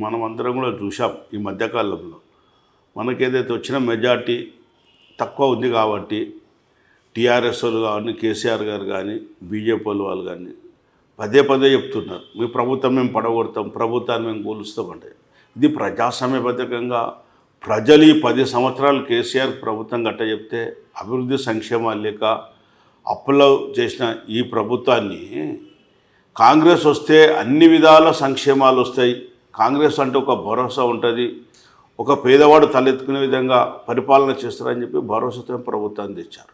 మనం అందరం కూడా చూసాం ఈ మధ్యకాలంలో. మనకేదైతే వచ్చిన మెజార్టీ తక్కువ ఉంది కాబట్టి టీఆర్ఎస్ వాళ్ళు కానీ కేసీఆర్ గారు కానీ బీజేపీ వాళ్ళు కానీ పదే పదే చెప్తున్నారు. మీ ప్రభుత్వం మేము పడగొడతాం ప్రభుత్వాన్ని మేము కూలుస్తామంటే ఇది ప్రజాస్వామ్యబద్ధకంగా ప్రజలు ఈ పది సంవత్సరాలు కేసీఆర్ ప్రభుత్వం గట్ట చెప్తే అభివృద్ధి సంక్షేమాలు లేక అప్పులో చేసిన ఈ ప్రభుత్వాన్ని కాంగ్రెస్ వస్తే అన్ని విధాల సంక్షేమాలు వస్తాయి. కాంగ్రెస్ అంటే ఒక భరోసా ఉంటుంది. ఒక పేదవాడు తలెత్తుకునే విధంగా పరిపాలన చేస్తారని చెప్పి భరోసాతో ప్రభుత్వాన్ని తెచ్చారు.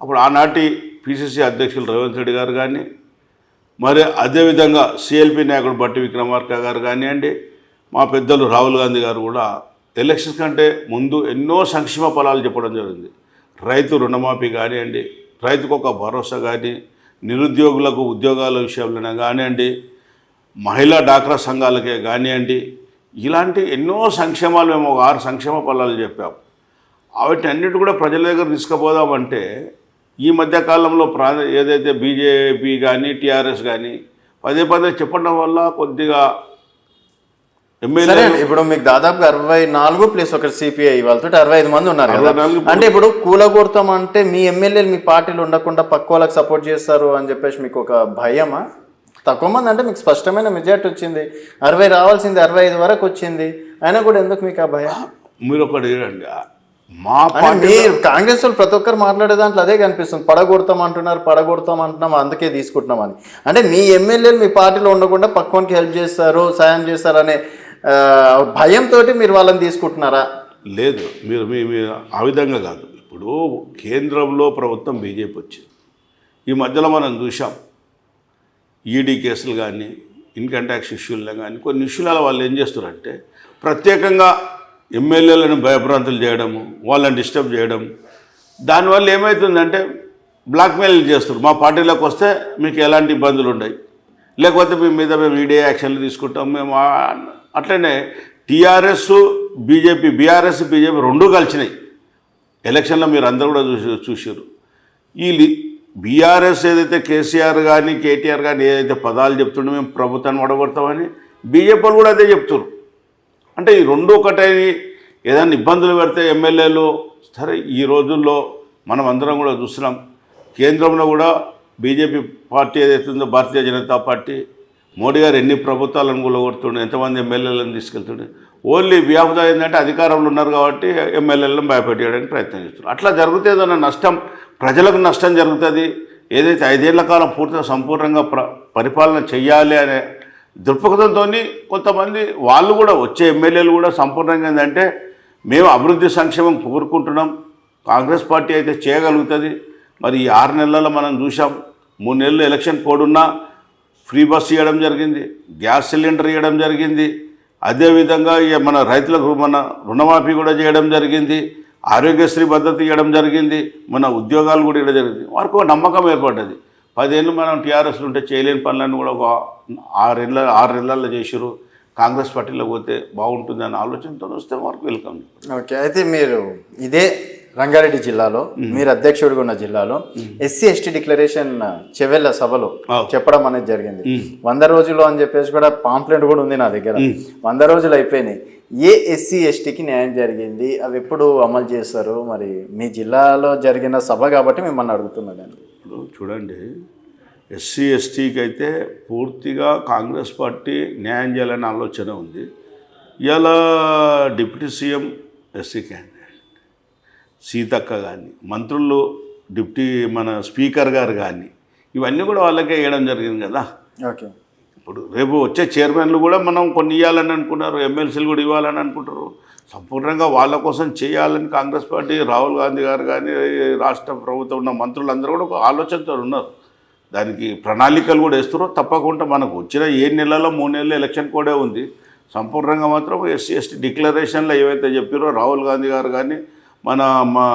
అప్పుడు ఆనాటి పిసిసి అధ్యక్షులు రేవంత్ రెడ్డి గారు కానీ మరి అదేవిధంగా సిఎల్పి నాయకుడు బట్టి విక్రమార్క గారు కానివ్వండి మా పెద్దలు రాహుల్ గాంధీ గారు కూడా ఎలక్షన్స్ కంటే ముందు ఎన్నో సంక్షేమ ఫలాలు చెప్పడం జరిగింది. రైతు రుణమాఫీ కానివ్వండి రైతుకు ఒక భరోసా కానీ నిరుద్యోగులకు ఉద్యోగాల విషయంలో కానివ్వండి మహిళా డాక్రా సంఘాలకే కానివ్వండి ఇలాంటి ఎన్నో సంక్షేమాలు మేము ఒక ఆరు సంక్షేమ ఫలాలు చెప్పాం. వాటిని అన్నిటి కూడా ప్రజల దగ్గర తీసుకుపోదామంటే ఈ మధ్య కాలంలో ప్రా ఏదైతే బీజేపీ కానీ టీఆర్ఎస్ కానీ పదే పదే చెప్పడం వల్ల కొద్దిగా ఎమ్మెల్యే ఇప్పుడు మీకు దాదాపు అరవై నాలుగు ప్లస్ ఒక సిపిఐ వాళ్ళతో అరవై ఐదు మంది ఉన్నారు కదా. అంటే ఇప్పుడు కూలగొడతాం అంటే మీ ఎమ్మెల్యేలు మీ పార్టీలు ఉండకుండా పక్క వాళ్ళకి సపోర్ట్ చేస్తారు అని చెప్పేసి మీకు ఒక భయమా? తక్కువ మంది అంటే మీకు స్పష్టమైన మెజార్టీ వచ్చింది. అరవై రావాల్సింది అరవై ఐదు వరకు వచ్చింది. అయినా కూడా ఎందుకు మీకు ఆ భయం? మీరు ఒకటి చూడండి మా మీరు కాంగ్రెస్ వాళ్ళు ప్రతి ఒక్కరు మాట్లాడే దాంట్లో అదే కనిపిస్తుంది. పడగొడతాం అంటున్నారు పడగొడతాం అంటున్నాం అందుకే తీసుకుంటున్నాం అని. అంటే మీ ఎమ్మెల్యేలు మీ పార్టీలో ఉండకుండా పక్కనికి హెల్ప్ చేస్తారు సాయం చేస్తారు అనే భయంతో మీరు వాళ్ళని తీసుకుంటున్నారా? లేదు మీరు మీ మీ ఆ విధంగా కాదు. ఇప్పుడు కేంద్రంలో ప్రభుత్వం బీజేపీ వచ్చింది. ఈ మధ్యలో మనం చూసాం ఈడీ కేసులు కానీ ఇన్కమ్ ట్యాక్స్ ఇష్యూల్లో కానీ కొన్ని ఇష్యూల వాళ్ళు ఏం చేస్తారంటే ప్రత్యేకంగా ఎమ్మెల్యేలను భయభ్రాంతులు చేయడము వాళ్ళని డిస్టర్బ్ చేయడం. దానివల్ల ఏమవుతుందంటే బ్లాక్మెయిల్ చేస్తారు. మా పార్టీలోకి వస్తే మీకు ఎలాంటి ఇబ్బందులు ఉండవు లేకపోతే మీ మీద మేము ఈడీ యాక్షన్లు తీసుకుంటాం మేము అట్లనే టీఆర్ఎస్ బీజేపీ బీఆర్ఎస్ బీజేపీ రెండూ కలిసినాయి. ఎలక్షన్లో మీరు అందరూ కూడా చూసి చూసారు ఈ బీఆర్ఎస్ ఏదైతే కేసీఆర్ కానీ కేటీఆర్ కానీ ఏదైతే పదాలు చెప్తుండో మేము ప్రభుత్వాన్ని వడగొడతామని బీజేపీ వాళ్ళు కూడా అదే చెప్తున్నారు అంటే ఈ రెండు ఒకటే ఏదైనా ఇబ్బందులు పెడితే ఎమ్మెల్యేలు సరే ఈ రోజుల్లో మనం అందరం కూడా చూస్తున్నాం. కేంద్రంలో కూడా బీజేపీ పార్టీ ఏదైతే ఉందో భారతీయ జనతా పార్టీ మోడీ గారు ఎన్ని ప్రభుత్వాలను కూలగొడుతుండే ఎంతమంది ఎమ్మెల్యేలను తీసుకెళ్తుండే. ఓన్లీ వ్యాపదం ఏంటంటే అధికారంలో ఉన్నారు కాబట్టి ఎమ్మెల్యేలను భయపెట్టేయడానికి ప్రయత్నం చేస్తున్నారు. అట్లా జరిగితే ఏదైనా నష్టం ప్రజలకు నష్టం జరుగుతుంది. ఏదైతే ఐదేళ్ళ కాలం పూర్తిగా సంపూర్ణంగా ప్ర పరిపాలన చెయ్యాలి అనే దృక్పథంతో కొంతమంది వాళ్ళు కూడా వచ్చే ఎమ్మెల్యేలు కూడా సంపూర్ణంగా ఏంటంటే మేము అభివృద్ధి సంక్షేమం కోరుకుంటున్నాం. కాంగ్రెస్ పార్టీ అయితే చేయగలుగుతుంది. మరి ఈ ఆరు నెలల్లో మనం చూసాం మూడు నెలలు ఎలక్షన్ కోడ్ ఉన్నా ఫ్రీ బస్ ఇవ్వడం జరిగింది గ్యాస్ సిలిండర్ ఇవ్వడం జరిగింది. అదేవిధంగా ఇక మన రైతులకు మన రుణమాఫీ కూడా చేయడం జరిగింది ఆరోగ్యశ్రీ భద్రత ఇవ్వడం జరిగింది మన ఉద్యోగాలు కూడా ఇవ్వడం జరిగింది. వారికి ఒక నమ్మకం ఏర్పడ్డది. పదేళ్ళు మనం టీఆర్ఎస్లో ఉంటే చేయలేని పనులన్నీ కూడా ఒక ఆరేళ్ళ ఆరు నెలల్లో చేసిరు కాంగ్రెస్ పార్టీలో పోతే బాగుంటుంది అనే ఆలోచనతో వస్తే వారికి వెల్కమ్. ఓకే అయితే మీరు ఇదే రంగారెడ్డి జిల్లాలో మీరు అధ్యక్షుడిగా ఉన్న జిల్లాలో ఎస్సీ ఎస్టీ డిక్లరేషన్ చెవెళ్ళ సభలో. చెప్పడం అనేది జరిగింది. వంద రోజులు అని చెప్పేసి కూడా పాంప్లెంట్ కూడా ఉంది నా దగ్గర. వంద రోజులు అయిపోయినాయి. ఏ ఎస్సీ ఎస్టీకి న్యాయం జరిగింది? అవి ఎప్పుడు అమలు చేస్తారు మరి మీ జిల్లాలో జరిగిన సభ కాబట్టి మిమ్మల్ని అడుగుతున్నదండి ఇప్పుడు చూడండి ఎస్సీ ఎస్టీకి అయితే పూర్తిగా కాంగ్రెస్ పార్టీ న్యాయం చేయాలనే ఆలోచన ఉంది. ఇలా deputy CM SC candidate Seethakka కానీ మంత్రులు డిప్యూటీ మన స్పీకర్ గారు కానీ ఇవన్నీ కూడా వాళ్ళకే వేయడం జరిగింది కదా. ఓకే. ఇప్పుడు రేపు వచ్చే చైర్మన్లు కూడా మనం కొన్ని ఇవ్వాలని అనుకున్నారు ఎమ్మెల్సీలు కూడా ఇవ్వాలని అనుకుంటారు. సంపూర్ణంగా వాళ్ళ కోసం చేయాలని కాంగ్రెస్ పార్టీ రాహుల్ గాంధీ గారు కానీ రాష్ట్ర ప్రభుత్వం ఉన్న మంత్రులందరూ కూడా ఒక ఆలోచనతో ఉన్నారు. దానికి ప్రణాళికలు కూడా వేస్తున్నారు. తప్పకుండా మనకు వచ్చిన ఏ నెలలో మూడు నెలలు ఎలక్షన్ కూడా ఉంది. సంపూర్ణంగా మాత్రం ఎస్సీ ఎస్టీ డిక్లరేషన్లో ఏవైతే చెప్పారో రాహుల్ గాంధీ గారు కానీ మన మా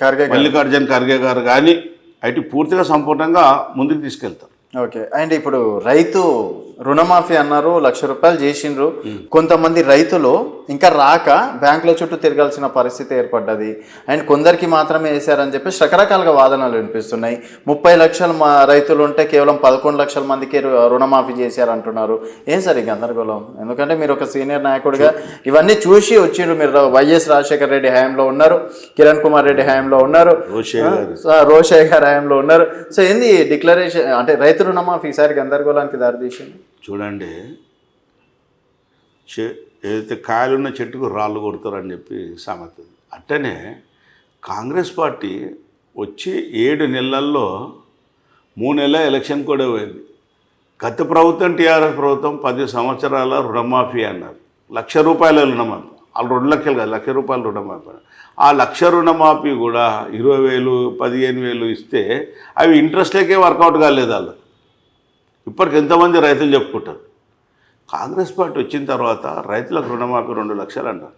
ఖార్గే. మల్లికార్జున్ ఖర్గే గారు కానీ అటు పూర్తిగా సంపూర్ణంగా ముందుకు తీసుకెళ్తారు ఓకే అండ్ ఇప్పుడు రైతు రుణమాఫీ అన్నారు లక్ష రూపాయలు చేసిండ్రు. కొంతమంది రైతులు ఇంకా రాక బ్యాంకుల చుట్టూ తిరగాల్సిన పరిస్థితి ఏర్పడ్డది. అండ్ కొందరికి మాత్రమే వేశారని చెప్పేసి రకరకాలుగా వాదనలు వినిపిస్తున్నాయి. ముప్పై లక్షల మా రైతులు ఉంటే కేవలం పదకొండు లక్షల మందికి రుణమాఫీ చేశారంటున్నారు. ఏం సార్ ఈ గందరగోళం? ఎందుకంటే మీరు ఒక సీనియర్ నాయకుడిగా ఇవన్నీ చూసి వచ్చిండ్రు మీరు. వైఎస్ రాజశేఖర రెడ్డి హయాంలో ఉన్నారు కిరణ్ కుమార్ రెడ్డి హయాంలో ఉన్నారు. రోషయ్య గారి. హయాంలో ఉన్నారు. సో ఏంది డిక్లరేషన్ అంటే రైతు రుణమాఫీ ఈసారి గందరగోళానికి దారితీసింది? చూడండి. చె ఏదైతే కాయలున్న చెట్టుకు రాళ్ళు కొడతారని చెప్పి సామెత. అట్టనే కాంగ్రెస్ పార్టీ వచ్చి ఏడు నెలల్లో మూడు నెలల ఎలక్షన్ కూడా పోయింది. గత ప్రభుత్వం టీఆర్ఎస్ ప్రభుత్వం పది సంవత్సరాల రుణమాఫీ అన్నారు. లక్ష రూపాయల రుణమాఫీ. వాళ్ళు రెండు లక్షలు కాదు లక్ష రూపాయలు రుణమాఫీ. ఆ లక్ష రుణమాఫీ కూడా ఇరవై వేలు పదిహేను వేలు ఇస్తే అవి ఇంట్రెస్ట్లకే వర్కౌట్ కాలేదు వాళ్ళు. ఇప్పటికి ఎంతమంది రైతులు చెప్పుకుంటారు? కాంగ్రెస్ పార్టీ వచ్చిన తర్వాత రైతులకు రుణమాఫీ రెండు లక్షలు అన్నారు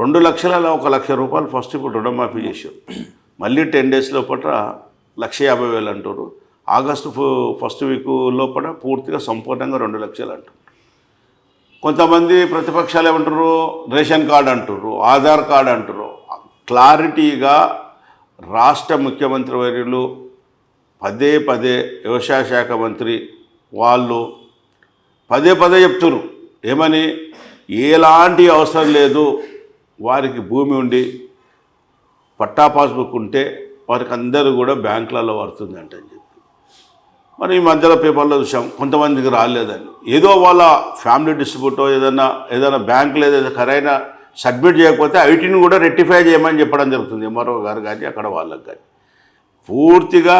రెండు లక్షలలో ఒక లక్ష రూపాయలు ఫస్ట్ ఇప్పుడు రుణమాఫీ చేశారు. మళ్ళీ టెన్ డేస్ లోపల లక్ష యాభై వేలు అంటారు. ఆగస్టు ఫస్ట్ వీక్ లోపల పూర్తిగా సంపూర్ణంగా రెండు లక్షలు అంటారు. కొంతమంది ప్రతిపక్షాలు ఏమంటారు? రేషన్ కార్డు అంటారు ఆధార్ కార్డు అంటారు. క్లారిటీగా రాష్ట్ర ముఖ్యమంత్రి వర్యులు పదే పదే వ్యవసాయ శాఖ మంత్రి వాళ్ళు పదే పదే చెప్తున్నారు. ఏమని? ఎలాంటి అవసరం లేదు. వారికి భూమి ఉండి పట్టా పాస్బుక్ ఉంటే వారికి అందరూ కూడా బ్యాంకులలో పడుతుంది అంట అని చెప్పి. మరి ఈ మధ్యలో పేపర్లో చూసాం కొంతమందికి రాలేదని. ఏదో వాళ్ళ ఫ్యామిలీ డిస్ట్రిబ్యూటో ఏదైనా ఏదైనా బ్యాంకులో ఏదైనా సరైన సబ్మిట్ చేయకపోతే ఐటీని కూడా రెక్టిఫై చేయమని చెప్పడం జరుగుతుంది. ఎంఆర్ఓ గారు కానీ అక్కడ వాళ్ళకి కానీ. పూర్తిగా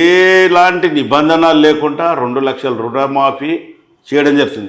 ఏలాంటి నిబంధనలు లేకుండా రెండు లక్షల రుణమాఫీ చేయడం జరుగుతుంది.